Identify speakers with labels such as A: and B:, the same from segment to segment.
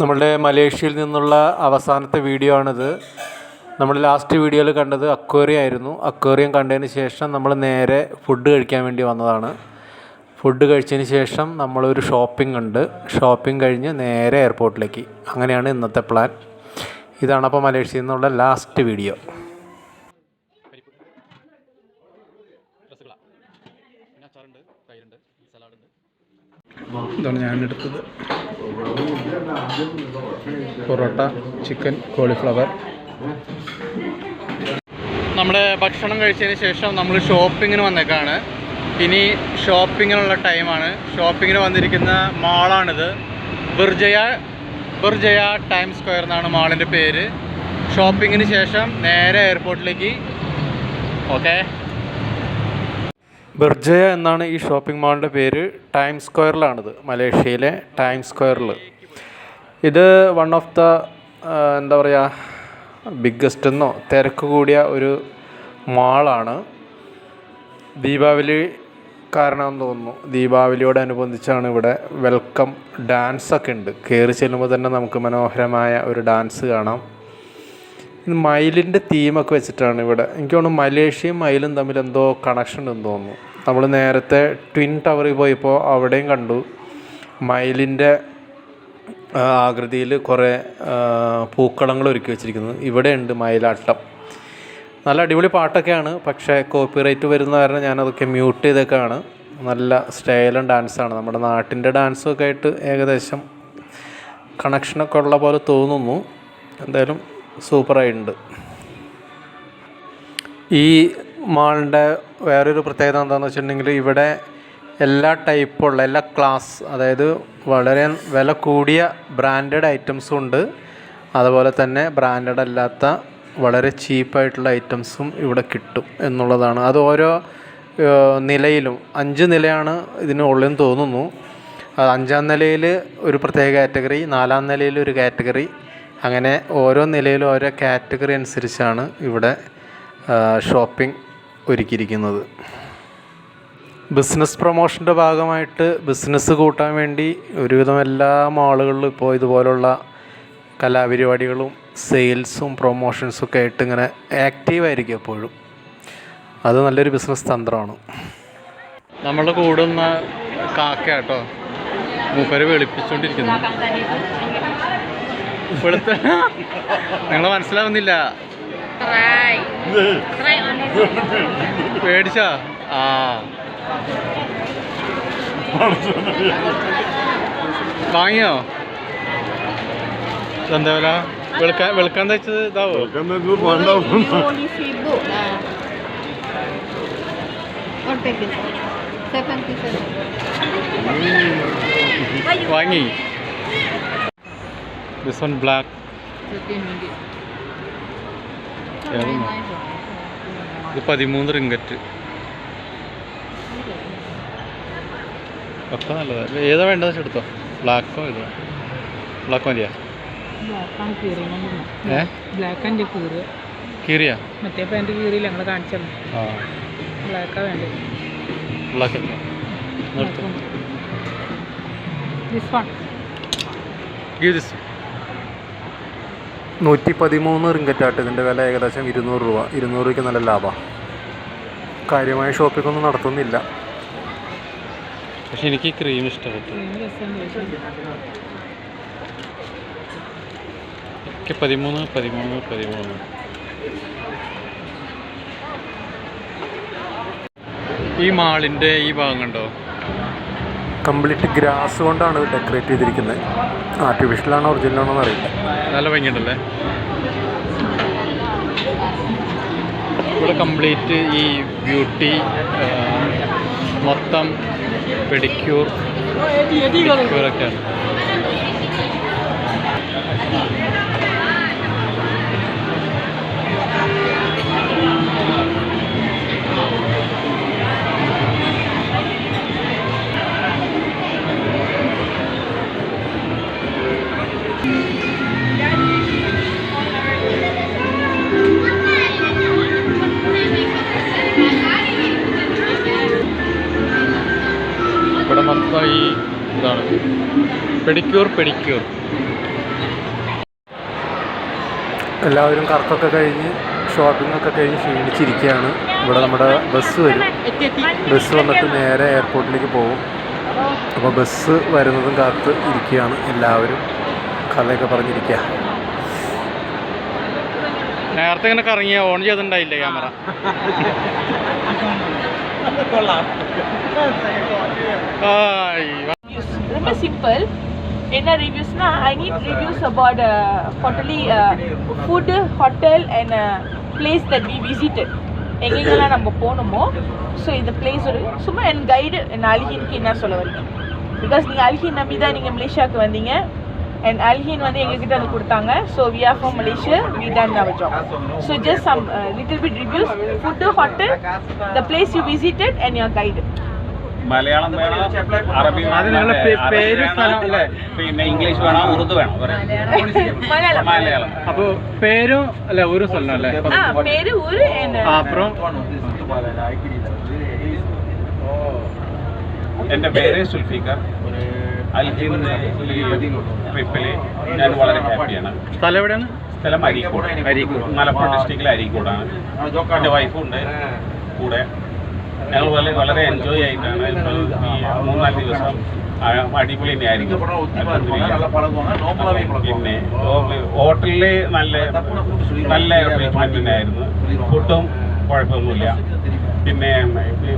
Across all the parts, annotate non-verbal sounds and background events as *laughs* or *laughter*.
A: നമ്മളുടെ മലേഷ്യയിൽ നിന്നുള്ള അവസാനത്തെ വീഡിയോ ആണിത്. നമ്മൾ ലാസ്റ്റ് വീഡിയോയിൽ കണ്ടത് അക്വേറിയം ആയിരുന്നു. അക്വേറിയം കണ്ടതിന് ശേഷം നമ്മൾ നേരെ ഫുഡ് കഴിക്കാൻ വേണ്ടി വന്നതാണ്. ഫുഡ് കഴിച്ചതിന് ശേഷം നമ്മളൊരു ഷോപ്പിംഗ് ഉണ്ട്. ഷോപ്പിംഗ് കഴിഞ്ഞ് നേരെ എയർപോർട്ടിലേക്ക് അങ്ങനെയാണ് ഇന്നത്തെ പ്ലാൻ ഇതാണ് അപ്പോൾ മലേഷ്യയിൽ നിന്നുള്ള ലാസ്റ്റ് വീഡിയോ ഇതാണ് ഞാൻ എടുത്തത്. പൊറോട്ട ചിക്കൻ കോളിഫ്ലവർ
B: നമ്മുടെ ഭക്ഷണം കഴിച്ചതിന് ശേഷം നമ്മൾ ഷോപ്പിങ്ങിന് വന്നേക്കാണ്. ഇനി ഷോപ്പിങ്ങിനുള്ള ടൈമാണ് ഷോപ്പിങ്ങിന് വന്നിരിക്കുന്ന മാളാണിത്. ബിർജയ ബിർജയ ടൈം സ്ക്വയർ എന്നാണ് മാളിന്റെ പേര്. ഷോപ്പിങ്ങിന് ശേഷം നേരെ എയർപോർട്ടിലേക്ക് ഓക്കെ
A: ബിർജയ എന്നാണ് ഈ ഷോപ്പിംഗ് മാളിന്റെ പേര്. ടൈം സ്ക്വയറിലാണിത് മലേഷ്യയിലെ ടൈം സ്ക്വയറിൽ ഇത് വൺ ഓഫ് ദ എന്താ പറയുക ബിഗ്ഗസ്റ്റ് എന്നോ തിരക്ക് കൂടിയ ഒരു മാളാണ് ദീപാവലി കാരണമെന്ന് തോന്നുന്നു. ദീപാവലിയോടനുബന്ധിച്ചാണ് ഇവിടെ വെൽക്കം ഡാൻസ് ഒക്കെ ഉണ്ട്. കയറി ചെല്ലുമ്പോൾ തന്നെ നമുക്ക് മനോഹരമായ ഒരു ഡാൻസ് കാണാം. മയിലിന്റെ തീമൊക്കെ വെച്ചിട്ടാണ് ഇവിടെ. എനിക്ക് തോന്നുന്നു മലേഷ്യയും മയിലും തമ്മിൽ എന്തോ കണക്ഷൻ ഉണ്ടെന്ന് തോന്നുന്നു. നമ്മൾ നേരത്തെ ട്വിൻ ടവറിൽ പോയപ്പോൾ അവിടെയും കണ്ടു. മയിലിന്റെ ആകൃതിയിൽ കുറേ പൂക്കളങ്ങൾ ഒരുക്കി വെച്ചിരിക്കുന്നത് ഇവിടെയുണ്ട് മയിലാട്ടം. നല്ല അടിപൊളി പാട്ടൊക്കെയാണ് പക്ഷേ കോപ്പിറൈറ്റ് വരുന്ന കാരണം ഞാനതൊക്കെ മ്യൂട്ട് ചെയ്തൊക്കെയാണ് നല്ല സ്റ്റൈലും ഡാൻസാണ്. നമ്മുടെ നാട്ടിന്റെ ഡാൻസും ഒക്കെ ആയിട്ട് ഏകദേശം കണക്ഷനൊക്കെ ഉള്ള പോലെ തോന്നുന്നു. എന്തായാലും സൂപ്പറായിട്ടുണ്ട്. ഈ മാളിന്റെ വേറൊരു പ്രത്യേകത എന്താണെന്ന് വെച്ചിട്ടുണ്ടെങ്കിൽ ഇവിടെ എല്ലാ ടൈപ്പുള്ള എല്ലാ ക്ലാസ് അതായത് വളരെ വില കൂടിയ ബ്രാൻഡഡ് ഐറ്റംസും ഉണ്ട്. അതുപോലെ തന്നെ ബ്രാൻഡഡ് അല്ലാത്ത വളരെ ചീപ്പായിട്ടുള്ള ഐറ്റംസും ഇവിടെ കിട്ടും എന്നുള്ളതാണ്. അത് ഓരോ നിലയിലും അഞ്ച് നിലയാണ് ഇതിന് ഉള്ളതെന്ന് തോന്നുന്നു. അത് അഞ്ചാം നിലയിൽ ഒരു പ്രത്യേക കാറ്റഗറി നാലാം നിലയിൽ ഒരു കാറ്റഗറി അങ്ങനെ ഓരോ നിലയിലും ഓരോ കാറ്റഗറി അനുസരിച്ചാണ് ഇവിടെ ഷോപ്പിംഗ് ഒരുക്കിയിരിക്കുന്നത്. ബിസിനസ് പ്രൊമോഷന്റെ ഭാഗമായിട്ട് ബിസിനസ് കൂട്ടാൻ വേണ്ടി ഒരുവിധം എല്ലാ മാളുകളിലും ഇപ്പോൾ ഇതുപോലുള്ള കലാപരിപാടികളും സെയിൽസും പ്രൊമോഷൻസും ഒക്കെ ആയിട്ട് ഇങ്ങനെ ആക്റ്റീവായിരിക്കും എപ്പോഴും. അത് നല്ലൊരു ബിസിനസ് തന്ത്രമാണ്.
B: നമ്മൾ കൂടുന്ന കാക്ക കേട്ടോ മൂപ്പര് വെളുപ്പിച്ചുകൊണ്ടിരിക്കുന്നു വെളുത്ത നിങ്ങൾ മനസ്സിലാവുന്നില്ല. *laughs* പേടിച്ചാ? ആ. വാങ്ങിയോ എന്താ വില വെളുക്കാൻ വെളുക്കാൻ തയ്ച്ചത് ഇതാവോ
C: വാങ്ങി Cebu. Ah. Or take this. Seventy seven.
B: വാങ്ങി this one black
C: Fifteen ringgit.
B: Yeah, I don't know.
C: Nice one.
B: ഇത് പതിമൂന്ന് റിങ്കറ്റ് ഒക്കെ നല്ലതാണ് ഏതാ വേണ്ടത് വെച്ചാൽ എടുത്തോ? ബ്ലാക്കോ ഇതോ? ബ്ലാക്ക് മതിയാ?
D: കീറി
B: ഏ?
D: ബ്ലാക്ക് ആൻഡ് കീറുക
B: കീറിയാ?
D: മറ്റേ പാന്റ് കീറിയില്ല? ഞങ്ങൾ കാണിച്ചത്
B: ആ.
D: ബ്ലാക്കാ വേണ്ടത്.
B: ബ്ലാക്ക്
A: നൂറ്റി പതിമൂന്ന് റിങ്കറ്റാട്ട് ഇതിന്റെ വില ഏകദേശം ഇരുന്നൂറ് രൂപ. ഇരുന്നൂറ് രൂപയ്ക്ക് നല്ല ലാഭമാണ് കാര്യമായ ഷോപ്പിംഗ് ഒന്നും നടത്തുന്നില്ല.
B: പക്ഷെ എനിക്ക് ക്രീം ഇഷ്ടപ്പെട്ടു. ഒക്കെ പതിമൂന്ന് പതിമൂന്ന് പതിമൂന്ന്. ഈ മാളിന്റെ ഈ ഭാഗം കണ്ടോ?
A: കംപ്ലീറ്റ് ഗ്രാസ് കൊണ്ടാണ് ഡെക്കറേറ്റ് ചെയ്തിരിക്കുന്നത്. ആർട്ടിഫിഷ്യലാണോ ഒറിജിനലാണോ എന്നറിയില്ല.
B: നല്ല ഭംഗിയുണ്ടല്ലേ? ഇവിടെ കംപ്ലീറ്റ് ഈ ബ്യൂട്ടി മൊത്തം പെഡിക്യൂർ പെഡിക്യൂറൊക്കെയാണ് പെഡിക്യൂർ പെഡിക്യൂർ
A: എല്ലാവരും കറക്കൊക്കെ കഴിഞ്ഞ് ഷോപ്പിംഗ് ഒക്കെ കഴിഞ്ഞ് ക്ഷീണിച്ചിരിക്കുകയാണ്. ഇവിടെ നമ്മുടെ ബസ് വരും. ബസ് വന്നിട്ട് നേരെ എയർപോർട്ടിലേക്ക് പോകും. അപ്പോൾ ബസ് വരുന്നതും കാത്ത് ഇരിക്കുകയാണ് എല്ലാവരും. കഥയൊക്കെ പറഞ്ഞിരിക്കുക.
B: നേരത്തെ ഇങ്ങനെ കറങ്ങിയ ഓൺ ചെയ്തിട്ടുണ്ടായില്ലേ ക്യാമറ?
E: சிம்பிள் என்ன ரிவ்யூஸ்னா I need reviews about ஹோட்டலி food hotel and place that we visited எங்கெங்கெல்லாம் நம்ம போகணுமோ ஸோ இந்த பிளேஸ் ஒரு சும்மா என் கைடு என் அல்ஹின்க்கு என்ன சொல்ல வரீங்க? பிகாஸ் நீங்கள் அல்ஹின் நம்பி தான் நீங்கள் மலேசியாவுக்கு வந்தீங்க. அண்ட் அல்ஹின் வந்து எங்ககிட்ட அது கொடுத்தாங்க. So we are from Malaysia we done our job so just some little bit reviews food hotel the place you visited and your guide
F: Malayalam വേണം അറബി പിന്നെ ഇംഗ്ലീഷ് വേണം ഉറുദു വേണം മലയാളം.
B: അപ്പൊ പേരും അല്ല ഒരു സ്ഥലം അല്ലേ? അപ്പുറം?
F: എന്റെ പേര് സുൽഫിക്കർ അൽ ഞാൻ വളരെ ഹാപ്പിയാണ്.
B: സ്ഥലം എവിടെയാണ്?
F: സ്ഥലം അരീക്കോട്.
B: അരീക്കോട്.
F: മലപ്പുറം ഡിസ്ട്രിക്റ്റിലെ അരീക്കോടാണ്. എന്റെ വൈഫുണ്ട്. കൂടെ. ഞങ്ങൾ വളരെ വളരെ എൻജോയ് ആയിട്ടാണ്. ഇപ്പോൾ ഈ മൂന്നാൽ ദിവസം അടിപൊളി തന്നെയായിരിക്കും പിന്നെ ഹോട്ടലിൽ നല്ല നല്ല ട്രീറ്റ്മെന്റ് തന്നെയായിരുന്നു. ഫുഡും കുഴപ്പമൊന്നുമില്ല. പിന്നെ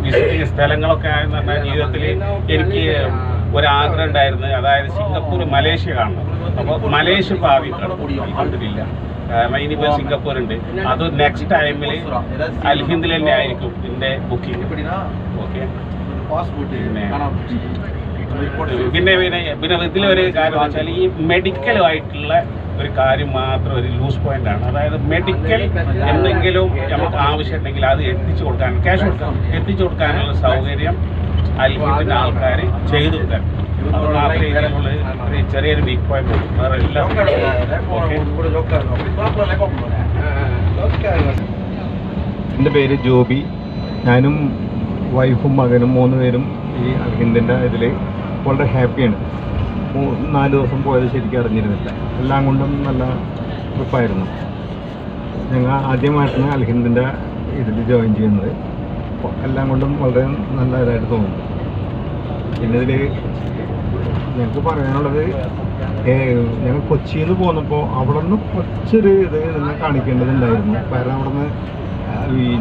F: വിസിറ്റിംഗ് സ്ഥലങ്ങളൊക്കെ എന്ന് പറഞ്ഞാൽ ജീവിതത്തിൽ എനിക്ക് ഒരാഗ്രഹം ഉണ്ടായിരുന്നു. അതായത് സിംഗപ്പൂർ മലേഷ്യ കാണണം. അപ്പോൾ മലേഷ്യ ഭാവി കണ്ടിട്ടില്ല. ഇനിയിപ്പോൾ സിംഗപ്പൂർ ഉണ്ട് അത് നെക്സ്റ്റ് ടൈമിൽ അൽഹിന്ദിൽ തന്നെ ആയിരിക്കും ഇതിന്റെ ബുക്കിംഗ് ഓക്കെ പിന്നെ പിന്നെ പിന്നെ ഇതിലൊരു കാര്യം വെച്ചാൽ ഈ മെഡിക്കലുമായിട്ടുള്ള ഒരു കാര്യം മാത്രം ഒരു ലൂസ് പോയിന്റ് ആണ്. അതായത് മെഡിക്കൽ എന്തെങ്കിലും നമുക്ക് ആവശ്യമുണ്ടെങ്കിൽ അത് എത്തിച്ചു കൊടുക്കാൻ ക്യാഷ് കൊടുക്കാൻ എത്തിച്ചു കൊടുക്കാനുള്ള സൗകര്യം അൽഹിന്റെ ആൾക്കാർ ചെയ്തു കൊടുക്കാൻ. ചെറിയൊരു വീക്ക് പോയിന്റ്
G: എന്റെ പേര് ജോബി. ഞാനും വൈഫും മകനും മൂന്ന് പേരും ഈ അൽഹിന്ദിന്റെ ഇതിൽ വളരെ ഹാപ്പിയാണ് നാല് ദിവസം പോയത് ശരിക്കും അറിഞ്ഞിരുന്നില്ല. എല്ലാം കൊണ്ടും നല്ല ട്രിപ്പായിരുന്നു ഞങ്ങൾ ആദ്യമായിട്ടാണ് അൽഹിന്ദിന്റെ ഇതിൽ ജോയിൻ ചെയ്യുന്നത്. എല്ലാം കൊണ്ടും വളരെ നല്ല ഇതായിട്ട് തോന്നുന്നു. പിന്നെ ഇതിൽ ഞങ്ങൾക്ക് പറയാനുള്ളത് ഞങ്ങൾ കൊച്ചിയിൽ നിന്ന് പോന്നപ്പോൾ അവിടെ നിന്ന് കുറച്ചൊരു ഇത് നിങ്ങൾ കാണിക്കേണ്ടതുണ്ടായിരുന്നു. കാരണം അവിടെ നിന്ന്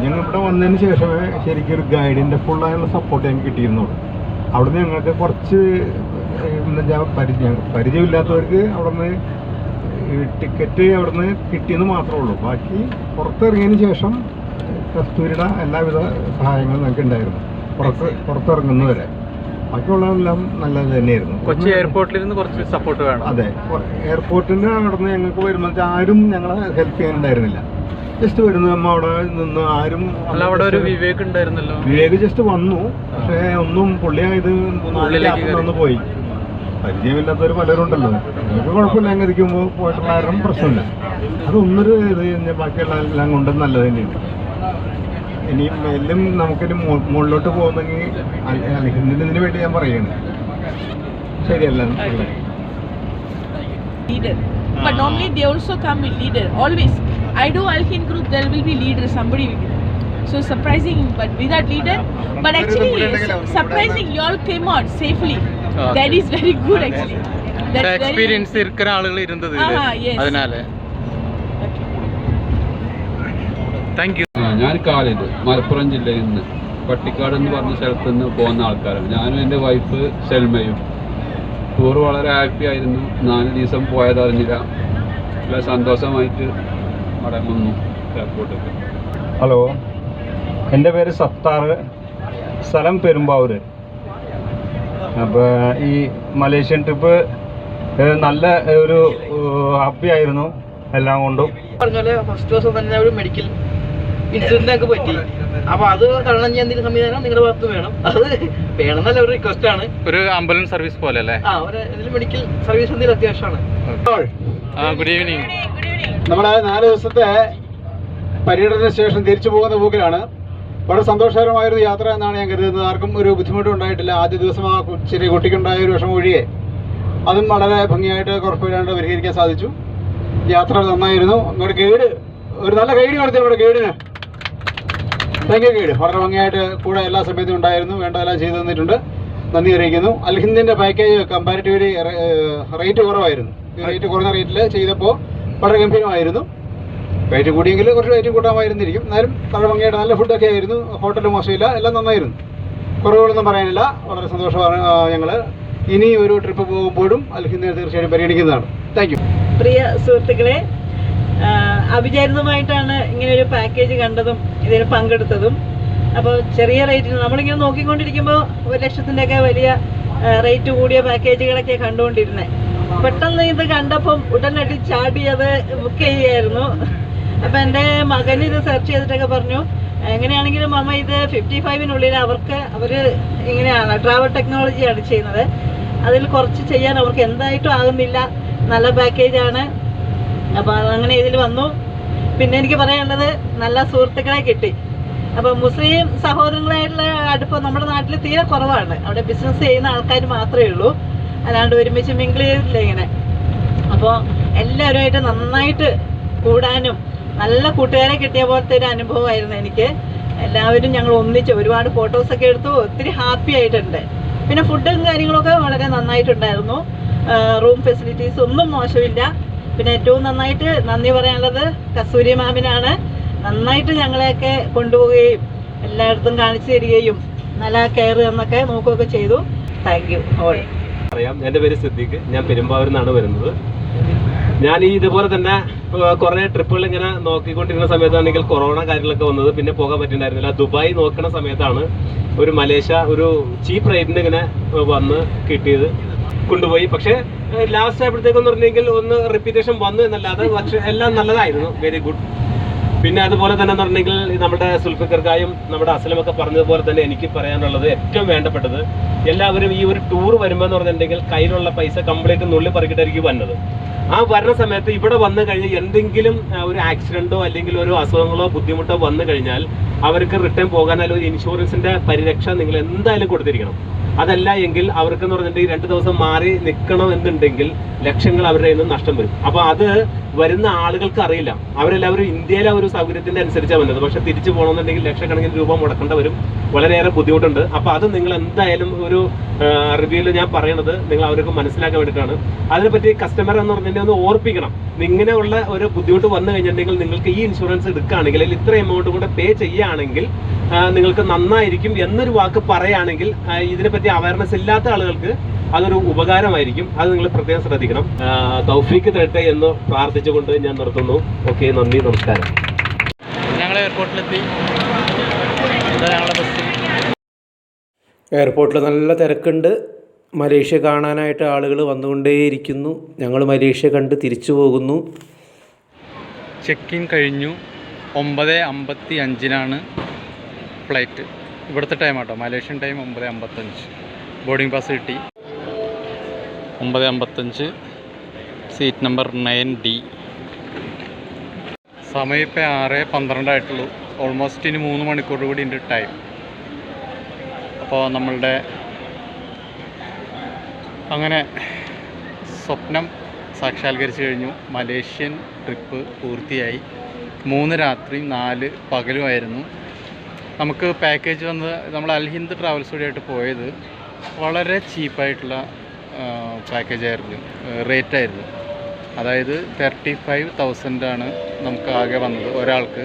G: ഞങ്ങൾ ഇവിടെ വന്നതിന് ശേഷമേ ശരിക്കും ഒരു ഗൈഡിന്റെ ഫുള്ളായുള്ള സപ്പോർട്ട് ഞങ്ങൾക്ക് കിട്ടിയിരുന്നുള്ളൂ അവിടെ നിന്ന് ഞങ്ങൾക്ക് കുറച്ച് പരിചയം പരിചയമില്ലാത്തവർക്ക് അവിടെ നിന്ന് ടിക്കറ്റ് അവിടെ നിന്ന് കിട്ടിയെന്ന് മാത്രമേ ഉള്ളൂ. ബാക്കി പുറത്തിറങ്ങിയതിന് ശേഷം കസ്തൂരിയുടെ എല്ലാവിധ സഹായങ്ങളും ഞങ്ങൾക്ക് ഉണ്ടായിരുന്നു പുറത്ത് പുറത്തിറങ്ങുന്നവരെ. ബാക്കിയുള്ളതെല്ലാം നല്ലത് തന്നെയായിരുന്നു.
B: കൊച്ചി എയർപോർട്ടിൽ നിന്ന് കുറച്ച് സപ്പോർട്ട് വേണം.
G: അതെ. എയർപോർട്ടിന്റെ അവിടെ നിന്ന് ഞങ്ങൾക്ക് വരുമ്പോൾ ആരും ഞങ്ങളെ ഹെൽപ്പ് ചെയ്യാനുണ്ടായിരുന്നില്ല. ജസ്റ്റ് വരുന്നു നമ്മ അവിടെ നിന്ന് ആരും
B: അല്ല അവിടെ ഒരു വിവേക് ഉണ്ടായിരുന്നല്ലോ.
G: വിവേക് ജസ്റ്റ് വന്നു. പക്ഷേ ഒന്നും പുള്ളിയായത്. വന്ന് പോയി. പരിചയമില്ലാത്തവർ പലരുണ്ടല്ലോ. നമുക്ക് കുഴപ്പമില്ല അങ്ങ് ഇരിക്കുമ്പോൾ പോയിട്ടുള്ള ആരും പ്രശ്നമില്ല. അതൊന്നൊരു ഇത് ബാക്കിയുള്ള എല്ലാം കൊണ്ടും നല്ലത് തന്നെയാണ്. ഇനിയും എല്ലാം നമുക്കൊരു മുകളിലോട്ട് പോകുന്നെങ്കിൽ ഇതിന് വേണ്ടി ഞാൻ പറയുന്നു ശരിയല്ല.
E: But normally they also come with leader. Always. I do Alkin group, there will be leader, somebody will be there. So surprising, but without leader. But actually, su- surprising, you all came out safely. That is very good actually. that very.
B: Experience ഇരിക്കുന്ന ആളുകൾ ഇരുന്നത്
E: Ah, yes.
B: അതിനാല് thank
H: ഞാൻ കാലിൽ മലപ്പുറം ജില്ലയിൽ നിന്ന്. പട്ടിക്കാട് എന്ന് പറഞ്ഞ സ്ഥലത്ത് നിന്ന് പോകുന്ന ആൾക്കാരാണ്. ഞാനും എന്റെ വൈഫ് സെൽമയും ടൂർ വളരെ ഹാപ്പി ആയിരുന്നു. നാല് ദിവസം പോയതറിഞ്ഞില്ല നല്ല സന്തോഷമായിട്ട് മടങ്ങുന്നു എയർപോർട്ടിൽ
G: ഹലോ എന്റെ പേര് സത്താർ. സ്ഥലം പെരുമ്പാവൂർ. അപ്പോൾ ഈ മലേഷ്യൻ ട്രിപ്പ് നല്ല ഒരു ഹാപ്പി ആയിരുന്നു. എല്ലാം കൊണ്ടും.
I: പറഞ്ഞ പോലെ ഫസ്റ്റ് ദിവസം തന്നെ ഒരു മെഡിക്കൽ ഇൻസിഡന്റ് ഒക്കെ പറ്റി? അപ്പൊ അത് തരണം ചെയ്യാൻ എന്തെങ്കിലും സംവിധാനം നിങ്ങളുടെ ഭാഗത്ത് വേണം. അത് വേണമെന്നല്ല ഒരു റിക്വസ്റ്റ് ആണ്.
B: ഒരു ആംബുലൻസ് സർവീസ് പോലെ അല്ലേ
I: ആ ഒരു ഇതിൽ മെഡിക്കൽ സർവീസ് എന്തെങ്കിലും അത്യാവശ്യമാണ്.
B: ആ ഗുഡ് ഈവനിങ്
G: നമ്മുടെ നാല് ദിവസത്തെ പര്യടന ശേഷം തിരിച്ചു പോകുന്ന പോക്കിലാണ് വളരെ സന്തോഷകരമായൊരു യാത്ര എന്നാണ് ഞാൻ കരുതുന്നത്. ആർക്കും ഒരു ബുദ്ധിമുട്ടും ഉണ്ടായിട്ടില്ല. ആദ്യ ദിവസം ആ ചെറിയ കുട്ടിക്കുണ്ടായ ഒരു വിഷമം ഒഴികെ. അതും വളരെ ഭംഗിയായിട്ട് കുഴപ്പമില്ലാണ്ട് പരിഹരിക്കാൻ സാധിച്ചു.
J: യാത്ര നന്നായിരുന്നു. നമ്മുടെ ഗൈഡ് ഒരു നല്ല ഗൈഡ് കൊടുത്തു നമ്മുടെ ഗൈഡിന്. താങ്ക് യു ഗൈഡ് വളരെ ഭംഗിയായിട്ട് കൂടെ എല്ലാ സമയത്തും ഉണ്ടായിരുന്നു. വേണ്ടതെല്ലാം ചെയ്തു തന്നിട്ടുണ്ട്. നന്ദി അറിയിക്കുന്നു. അൽഹിന്ദിന്റെ പാക്കേജ് കമ്പാരിറ്റീവ്ലി റേറ്റ് കുറവായിരുന്നു. റേറ്റ് കുറഞ്ഞ റേറ്റിൽ ചെയ്തപ്പോൾ വളരെ ഗംഭീരമായിരുന്നു. റേറ്റ് കൂടിയെങ്കിൽ കുറച്ച് റേറ്റ് കൂട്ടാമായിരുന്നിരിക്കും. എന്നാലും വളരെ ഭംഗിയായിട്ട് നല്ല ഫുഡൊക്കെ ആയിരുന്നു. ഹോട്ടൽ മോശമില്ല. എല്ലാം നന്നായിരുന്നു. കുറവുകളൊന്നും പറയാനില്ല. വളരെ സന്തോഷമാണ് ഞങ്ങൾ ഇനി ഒരു ട്രിപ്പ് പോകുമ്പോഴും അൽഹിന്ദിനെ തീർച്ചയായിട്ടും പരിഗണിക്കുന്നതാണ്. താങ്ക് യു
K: പ്രിയ സുഹൃത്തുക്കളെ അവിചാരിതമായിട്ടാണ് ഇങ്ങനെ ഒരു പാക്കേജ് കണ്ടതും ഇതിൽ പങ്കെടുത്തതും. അപ്പോൾ ചെറിയ റേറ്റിന് നമ്മളിങ്ങനെ നോക്കിക്കൊണ്ടിരിക്കുമ്പോൾ ഒരു ലക്ഷത്തിന്റെയൊക്കെ വലിയ റേറ്റ് കൂടിയ പാക്കേജുകളൊക്കെ കണ്ടുകൊണ്ടിരുന്നത് പെട്ടെന്ന് ഇത് കണ്ടപ്പം ഉടനടി ചാടി അത് ബുക്ക് ചെയ്യായിരുന്നു അപ്പം എന്റെ മകൻ ഇത് സെർച്ച് ചെയ്തിട്ടൊക്കെ പറഞ്ഞു എങ്ങനെയാണെങ്കിലും അമ്മ ഇത് ഫിഫ്റ്റി ഫൈവിനുള്ളിൽ അവർക്ക് അവർ ഇങ്ങനെയാണ് ട്രാവൽ ടെക്നോളജിയാണ് ചെയ്യുന്നത്. അതിൽ കുറച്ച് ചെയ്യാൻ അവർക്ക് എന്തായിട്ടും ആകുന്നില്ല. നല്ല പാക്കേജാണ് അപ്പോൾ അങ്ങനെ ഇതിൽ വന്നു. പിന്നെ എനിക്ക് പറയാനുള്ളത് നല്ല സുഹൃത്തുക്കളെ കിട്ടി. അപ്പോൾ മുസ്ലിം സഹോദരങ്ങളായിട്ടുള്ള അടുപ്പം നമ്മുടെ നാട്ടിൽ തീരെ കുറവാണ്. അവിടെ ബിസിനസ് ചെയ്യുന്ന ആൾക്കാർ മാത്രമേ ഉള്ളൂ. അല്ലാണ്ട് ഒരുമിച്ച് മിങ്കിൾ ചെയ്തിട്ടില്ല ഇങ്ങനെ. അപ്പോൾ എല്ലാവരുമായിട്ട് നന്നായിട്ട് കൂടാനും നല്ല കൂട്ടുകാരെ കിട്ടിയ പോലത്തെ ഒരു അനുഭവമായിരുന്നു എനിക്ക്. എല്ലാവരും ഞങ്ങൾ ഒന്നിച്ച് ഒരുപാട് ഫോട്ടോസൊക്കെ എടുത്തു. ഒത്തിരി ഹാപ്പി ആയിട്ടുണ്ട്. പിന്നെ ഫുഡും കാര്യങ്ങളൊക്കെ വളരെ നന്നായിട്ടുണ്ടായിരുന്നു. റൂം ഫെസിലിറ്റീസ് ഒന്നും മോശമില്ല. പിന്നെ ഏറ്റവും നന്നായിട്ട് നന്ദി പറയാനുള്ളത് കസ്തൂരി മാമിനാണ്. നന്നായിട്ട് ഞങ്ങളെയൊക്കെ കൊണ്ടുപോവുകയും എല്ലായിടത്തും കാണിച്ചു തരികയും നല്ല കെയർ എന്നൊക്കെ നോക്കുകയൊക്കെ ചെയ്തു. താങ്ക് യു ഓൾ
L: അറിയാം. എന്റെ പേര് സിദ്ദീഖ്. ഞാൻ പെരുമ്പാവൂരിൽ നിന്നാണ് വരുന്നത്. ഞാൻ ഈ ഇതുപോലെ തന്നെ കുറേ ട്രിപ്പുകൾ ഇങ്ങനെ നോക്കിക്കൊണ്ടിരുന്ന സമയത്താണെങ്കിൽ കൊറോണ കാര്യങ്ങളൊക്കെ വന്നത്. പിന്നെ പോകാൻ പറ്റിയിട്ടുണ്ടായിരുന്നില്ല ദുബായ് നോക്കുന്ന സമയത്താണ് ഒരു മലേഷ്യ ഒരു ചീപ്പ് റേറ്റിന് ഇങ്ങനെ വന്ന് കിട്ടിയത്. കൊണ്ടുപോയി. പക്ഷേ ലാസ്റ്റ് ആയപ്പോഴത്തേക്കെന്ന് പറഞ്ഞെങ്കിൽ ഒന്ന് റിപ്പീറ്റേഷൻ വന്നു എന്നല്ലാതെ പക്ഷേ എല്ലാം നല്ലതായിരുന്നു. വെരി ഗുഡ് പിന്നെ അതുപോലെ തന്നെ പറഞ്ഞെങ്കിൽ നമ്മുടെ സുൽഫിക്കർക്കായും നമ്മുടെ അസലമൊക്കെ പറഞ്ഞതുപോലെ തന്നെ എനിക്ക് പറയാനുള്ളത് ഏറ്റവും വേണ്ടപ്പെട്ടത് എല്ലാവരും ഈ ഒരു ടൂർ വരുമ്പോൾ എന്ന് പറഞ്ഞിട്ടുണ്ടെങ്കിൽ കയ്യിലുള്ള പൈസ കംപ്ലീറ്റ് നുള്ളി പറിക്കിട്ടായിരിക്കും വന്നത്. ആ വരുന്ന സമയത്ത് ഇവിടെ വന്നു കഴിഞ്ഞ് എന്തെങ്കിലും ഒരു ആക്സിഡന്റോ അല്ലെങ്കിൽ ഒരു അസുഖങ്ങളോ ബുദ്ധിമുട്ടോ വന്നു കഴിഞ്ഞാൽ അവർക്ക് റിട്ടേൺ പോകാൻ ഒരു ഇൻഷുറൻസിന്റെ പരിരക്ഷ നിങ്ങൾ എന്തായാലും കൊടുത്തിരിക്കണം. അതല്ല എങ്കിൽ അവർക്ക് എന്ന് പറഞ്ഞിട്ടുണ്ടെങ്കിൽ രണ്ട് ദിവസം മാറി നിൽക്കണം എന്നുണ്ടെങ്കിൽ ലക്ഷങ്ങൾ അവരുടെ നിന്ന് നഷ്ടം വരും. അപ്പോൾ അത് വരുന്ന ആളുകൾക്ക് അറിയില്ല. അവരെല്ലാവരും ഇന്ത്യയിലെ ഒരു സൗകര്യത്തിന്റെ അനുസരിച്ചാണ് വന്നത്. പക്ഷെ തിരിച്ചു പോകണമെന്നുണ്ടെങ്കിൽ ലക്ഷക്കണക്കിന് രൂപ മുടക്കേണ്ട വരും. വളരെയേറെ ബുദ്ധിമുട്ടുണ്ട്. അപ്പൊ അത് നിങ്ങൾ എന്തായാലും ഒരു റിവ്യൂവിൽ ഞാൻ പറയണത് നിങ്ങൾ അവർക്ക് മനസ്സിലാക്കാൻ വേണ്ടിയിട്ടാണ്. അതിനെപ്പറ്റി കസ്റ്റമർ എന്ന് പറഞ്ഞിട്ടുണ്ടെങ്കിൽ ഒന്ന് ഓർപ്പിക്കണം. ഇങ്ങനെയുള്ള ഒരു ബുദ്ധിമുട്ട് വന്നു കഴിഞ്ഞിട്ടുണ്ടെങ്കിൽ നിങ്ങൾക്ക് ഈ ഇൻഷുറൻസ് എടുക്കുകയാണെങ്കിൽ അല്ലെങ്കിൽ ഇത്ര എമൗണ്ട് കൂടെ പേ ചെയ്യുകയാണെങ്കിൽ നിങ്ങൾക്ക് നന്നായിരിക്കും എന്നൊരു വാക്ക് പറയുകയാണെങ്കിൽ ഇതിനെപ്പറ്റി അവയർനെസ് ഇല്ലാത്ത ആളുകൾക്ക് അതൊരു ഉപകാരമായിരിക്കും. അത് നിങ്ങൾ പ്രത്യേകം ശ്രദ്ധിക്കണം. തൗഫീക്ക് തരട്ടെ എന്ന് പ്രാർത്ഥിച്ചുകൊണ്ട് ഞാൻ നിർത്തുന്നു. ഓക്കെ നന്ദി നമസ്കാരം.
B: ഞങ്ങൾ എയർപോർട്ടിലെത്തി. ഇതാ ഞങ്ങളുടെ ബസ്
A: എയർപോർട്ടിൽ നല്ല തിരക്കുണ്ട്. മലേഷ്യ കാണാനായിട്ട് ആളുകൾ വന്നുകൊണ്ടേയിരിക്കുന്നു. ഞങ്ങൾ മലേഷ്യ കണ്ട് തിരിച്ചു പോകുന്നു.
B: ചെക്ക് ഇൻ കഴിഞ്ഞു. ഒമ്പത് അമ്പത്തി അഞ്ചിനാണ് ഫ്ലൈറ്റ് ഇവിടുത്തെ ടൈം ആട്ടോ. മലേഷ്യൻ ടൈം ഒമ്പത് അമ്പത്തഞ്ച്. ബോർഡിംഗ് പാസ് കിട്ടി. ഒമ്പത് അമ്പത്തഞ്ച് സീറ്റ് നമ്പർ നയൻ ഡി സമയം ഇപ്പോൾ ആറ് പന്ത്രണ്ടായിട്ടുള്ളൂ ഓൾമോസ്റ്റ് ഇനി മൂന്ന് മണിക്കൂർ കൂടി ഉണ്ട് ടൈം അപ്പോൾ നമ്മളുടെ അങ്ങനെ സ്വപ്നം സാക്ഷാത്കരിച്ചു കഴിഞ്ഞു. മലേഷ്യൻ ട്രിപ്പ് പൂർത്തിയായി. മൂന്ന് രാത്രിയും നാല് പകലുമായിരുന്നു നമുക്ക് പാക്കേജ് വന്ന് നമ്മൾ അൽഹിന്ദ് ട്രാവൽസ് വഴിയായിട്ട് പോയത്. വളരെ ചീപ്പായിട്ടുള്ള പാക്കേജ് ആയിരുന്നു. റേറ്റ് ആയിരുന്നു. അതായത് തേർട്ടി ഫൈവ് തൗസൻഡാണ് നമുക്ക് ആകെ വന്നത് ഒരാൾക്ക്.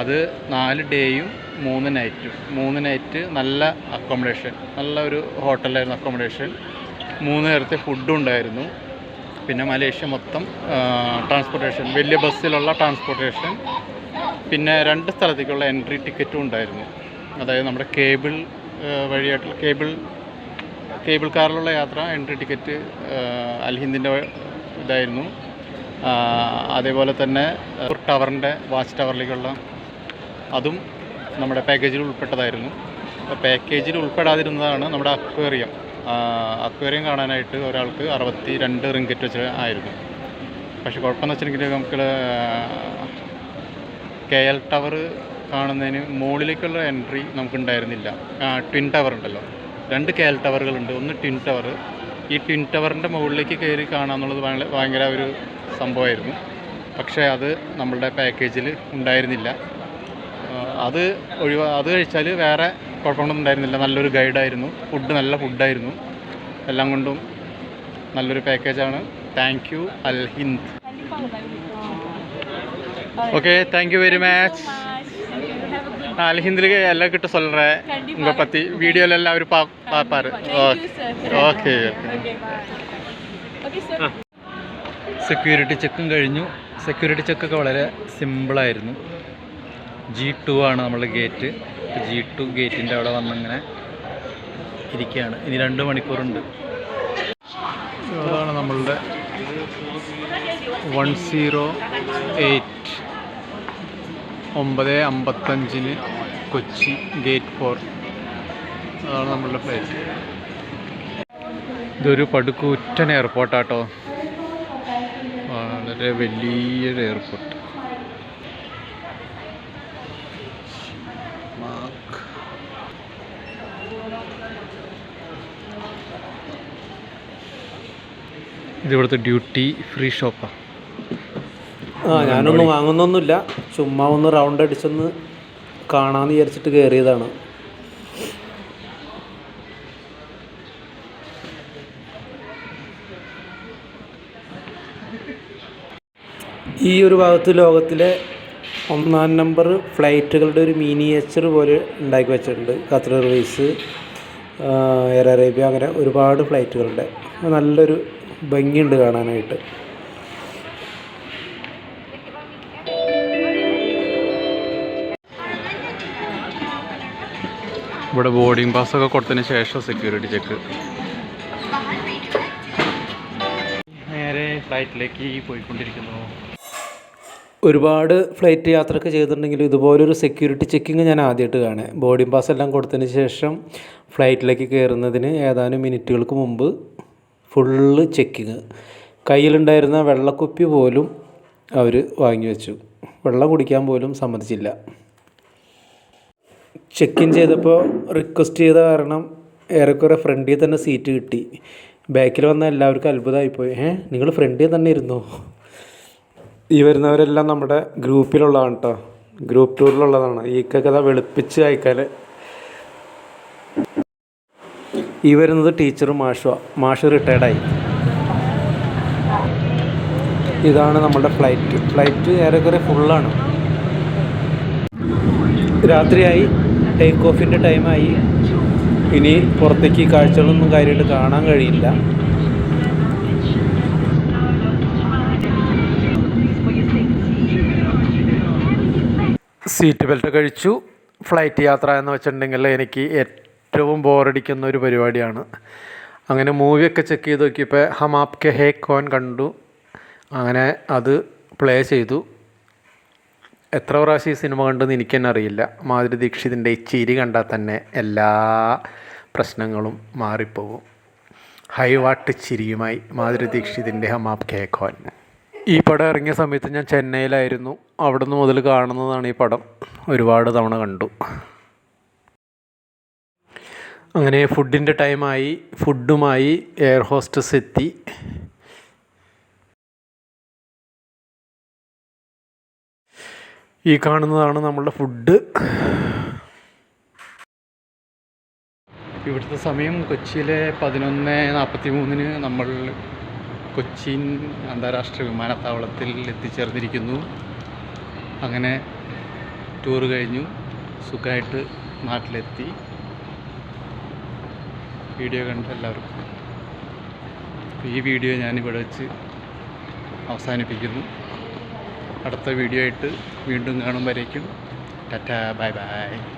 B: അത് നാല് ഡേയും മൂന്ന് നൈറ്റും. മൂന്ന് നൈറ്റ് നല്ല അക്കോമഡേഷൻ നല്ല ഒരു ഹോട്ടലായിരുന്നു അക്കോമഡേഷൻ മൂന്ന് നേരത്തെ ഫുഡും ഉണ്ടായിരുന്നു. പിന്നെ മലേഷ്യ മൊത്തം ട്രാൻസ്പോർട്ടേഷൻ വലിയ ബസ്സിലുള്ള ട്രാൻസ്പോർട്ടേഷൻ പിന്നെ രണ്ട് സ്ഥലത്തേക്കുള്ള എൻട്രി ടിക്കറ്റും ഉണ്ടായിരുന്നു. അതായത് നമ്മുടെ കേബിൾ വഴിയായിട്ടുള്ള കേബിൾ കേബിൾ കാറിലുള്ള യാത്ര എൻട്രി ടിക്കറ്റ് അൽഹിന്ദിന്റെ ഇതായിരുന്നു. അതേപോലെ തന്നെ ടവറിന്റെ വാച്ച് ടവറിലേക്കുള്ള അതും നമ്മുടെ പാക്കേജിൽ ഉൾപ്പെട്ടതായിരുന്നു. പാക്കേജിൽ ഉൾപ്പെടാതിരുന്നതാണ് നമ്മുടെ അക്വേറിയം. അക്വേറിയം കാണാനായിട്ട് ഒരാൾക്ക് അറുപത്തി രണ്ട് റിങ്കറ്റ് വെച്ച് ആയിരുന്നു. പക്ഷേ കുഴപ്പമെന്ന് വെച്ചിട്ടുണ്ടെങ്കിൽ നമുക്ക് കെ എൽ ടവർ കാണുന്നതിന് മുകളിലേക്കുള്ള എൻട്രി നമുക്കുണ്ടായിരുന്നില്ല. ട്വിൻ ടവർ ഉണ്ടല്ലോ. രണ്ട് കേൽ ടവറുകളുണ്ട്. ഒന്ന് ട്വിൻ ടവർ ഈ ട്വിൻ ടവറിന്റെ മുകളിലേക്ക് കയറി കാണാമെന്നുള്ളത് ഭയങ്കര ഒരു സംഭവമായിരുന്നു. പക്ഷേ അത് നമ്മളുടെ പാക്കേജിൽ ഉണ്ടായിരുന്നില്ല. അത് ഒഴിവ അത് കഴിച്ചാൽ വേറെ കുഴപ്പമൊന്നും ഉണ്ടായിരുന്നില്ല. നല്ലൊരു ഗൈഡായിരുന്നു. ഫുഡ് നല്ല ഫുഡായിരുന്നു. എല്ലാം കൊണ്ടും നല്ലൊരു പാക്കേജാണ്. Thank you Al Hind okay thank you very much அல்ஹிந்திலுக்கு எல்லாம் கிட்ட சொல்கிறேன் உங்களை பற்றி வீடியோவில் எல்லாம் அவர் பா பார்ப்பாரு ஓகே ഓക്കെ സെക്യൂരിറ്റി ചെക്കും കഴിഞ്ഞു സെക്യൂരിറ്റി ചെക്കൊക്കെ വളരെ സിമ്പിളായിരുന്നു ജി ടു ആണ് നമ്മുടെ ഗേറ്റ് ജി ടു ഗേറ്റിൻ്റെ അവിടെ വന്നിങ്ങനെ ഇരിക്കുകയാണ് ഇനി രണ്ട് മണിക്കൂറുണ്ട് അതാണ് നമ്മളുടെ വൺ സീറോ എയ്റ്റ് ഒമ്പത് അമ്പത്തഞ്ചിന് കൊച്ചി ഗേറ്റ് ഫോർ. അതാണ് നമ്മളുടെ ഫ്ലൈറ്റ് ഇതൊരു പടുക്കൂറ്റൻ എയർപോർട്ടാട്ടോ വളരെ വലിയൊരു എയർപോർട്ട് ഇതിവിടുത്തെ ഡ്യൂട്ടി ഫ്രീ ഷോപ്പാണ്
A: ആ ഞാനൊന്നും വാങ്ങുന്നൊന്നുമില്ല. ചുമ്മാ ഒന്ന് റൗണ്ട് അടിച്ചൊന്ന് കാണാമെന്ന് വിചാരിച്ചിട്ട് കയറിയതാണ് ഈ ഒരു ഭാഗത്ത് ലോകത്തിലെ ഒന്നാം നമ്പർ ഫ്ലൈറ്റുകളുടെ ഒരു മിനിയേച്ചർ പോലെ ഉണ്ടാക്കി വെച്ചിട്ടുണ്ട്. ഖത്തർ എയർവേസ് എയർ അറേബ്യ അങ്ങനെ ഒരുപാട് ഫ്ലൈറ്റുകളുണ്ട് നല്ലൊരു ഭംഗിയുണ്ട് കാണാനായിട്ട്.
B: ഇവിടെ ബോർഡിംഗ് പാസ് ഒക്കെ കൊടുത്തതിന് ശേഷം സെക്യൂരിറ്റി ചെക്ക് നേരെ ഫ്ലൈറ്റിലേക്ക് പോയിക്കൊണ്ടിരിക്കുന്നു.
A: ഒരുപാട് ഫ്ലൈറ്റ് യാത്രയൊക്കെ ചെയ്തിട്ടുണ്ടെങ്കിലും ഇതുപോലൊരു സെക്യൂരിറ്റി ചെക്കിങ് ഞാൻ ആദ്യമായിട്ട് കാണുക. ബോർഡിംഗ് പാസ് എല്ലാം കൊടുത്തതിന് ശേഷം ഫ്ലൈറ്റിലേക്ക് കയറുന്നതിന് ഏതാനും മിനിറ്റുകൾക്ക് മുമ്പ് ഫുള്ള് ചെക്കിങ് കയ്യിലുണ്ടായിരുന്ന വെള്ളക്കുപ്പി പോലും അവർ വാങ്ങി വെച്ചു വെള്ളം കുടിക്കാൻ പോലും സമ്മതിച്ചില്ല. ചെക്ക് ഇൻ ചെയ്തപ്പോൾ റിക്വസ്റ്റ് ചെയ്ത കാരണം ഏറെക്കുറെ ഫ്രണ്ടിൽ തന്നെ സീറ്റ് കിട്ടി. ബാക്കിൽ വന്ന എല്ലാവർക്കും അത്ഭുതമായിപ്പോയി. ഏ നിങ്ങൾ ഫ്രണ്ടിൽ തന്നെ ഇരുന്നു? ഈ വരുന്നവരെല്ലാം നമ്മുടെ ഗ്രൂപ്പിലുള്ളതാണ് കേട്ടോ ഗ്രൂപ്പ് ടൂറിലുള്ളതാണ് ഈ കഥ വെളുപ്പിച്ച് അയക്കാൽ ഈ വരുന്നത് ടീച്ചർ മാഷുവാ. മാഷ് റിട്ടയർഡായി ഇതാണ് നമ്മുടെ ഫ്ലൈറ്റ് ഫ്ലൈറ്റ് ഏറെക്കുറെ ഫുള്ളാണ് രാത്രിയായി. ടേക്ക് ഓഫിന്റെ ടൈമായി ഇനി പുറത്തേക്ക് കാഴ്ചകളൊന്നും കാര്യമായിട്ട് കാണാൻ കഴിയില്ല. സീറ്റ് ബെൽറ്റ് കഴിച്ചു. ഫ്ലൈറ്റ് യാത്ര എന്ന് വെച്ചിട്ടുണ്ടെങ്കിൽ എനിക്ക് ഏറ്റവും ബോറടിക്കുന്ന ഒരു പരിപാടിയാണ്. അങ്ങനെ മൂവിയൊക്കെ ചെക്ക് ചെയ്ത് നോക്കിയപ്പോൾ ഹം ആപ് കെ ഹേ കോൻ കണ്ടു. അങ്ങനെ അത് പ്ലേ ചെയ്തു. എത്ര പ്രാവശ്യം ഈ സിനിമ കണ്ടെന്ന് എനിക്ക് തന്നെ അറിയില്ല. മാധുരി ദീക്ഷിതിന്റെ ഈ ചിരി കണ്ടാൽ തന്നെ എല്ലാ പ്രശ്നങ്ങളും മാറിപ്പോകും. ഹൈവാട്ട് ചിരിയുമായി മാധുരി ദീക്ഷിതിന്റെ ഹമാബ് കേക്കോൻ ഈ പടം ഇറങ്ങിയ സമയത്ത് ഞാൻ ചെന്നൈയിലായിരുന്നു. അവിടുന്ന് മുതൽ കാണുന്നതാണ് ഈ പടം. ഒരുപാട് തവണ കണ്ടു. അങ്ങനെ ഫുഡിന്റെ ടൈമായി ഫുഡുമായി എയർ ഹോസ്റ്റസ് എത്തി. ഈ കാണുന്നതാണ് നമ്മളുടെ ഫുഡ്. ഇവിടുത്തെ സമയം കൊച്ചിയിലെ പതിനൊന്ന് നാൽപ്പത്തി മൂന്നിന് നമ്മൾ കൊച്ചി അന്താരാഷ്ട്ര വിമാനത്താവളത്തിൽ എത്തിച്ചേർന്നിരിക്കുന്നു. അങ്ങനെ ടൂർ കഴിഞ്ഞു. സുഖമായിട്ട് നാട്ടിലെത്തി. വീഡിയോ കണ്ട എല്ലാവർക്കും. ഈ വീഡിയോ ഞാനിവിടെ വെച്ച് അവസാനിപ്പിക്കുന്നു. അടുത്ത വീഡിയോ ആയിട്ട് വീണ്ടും കാണും വരേക്കും. Tata bye bye.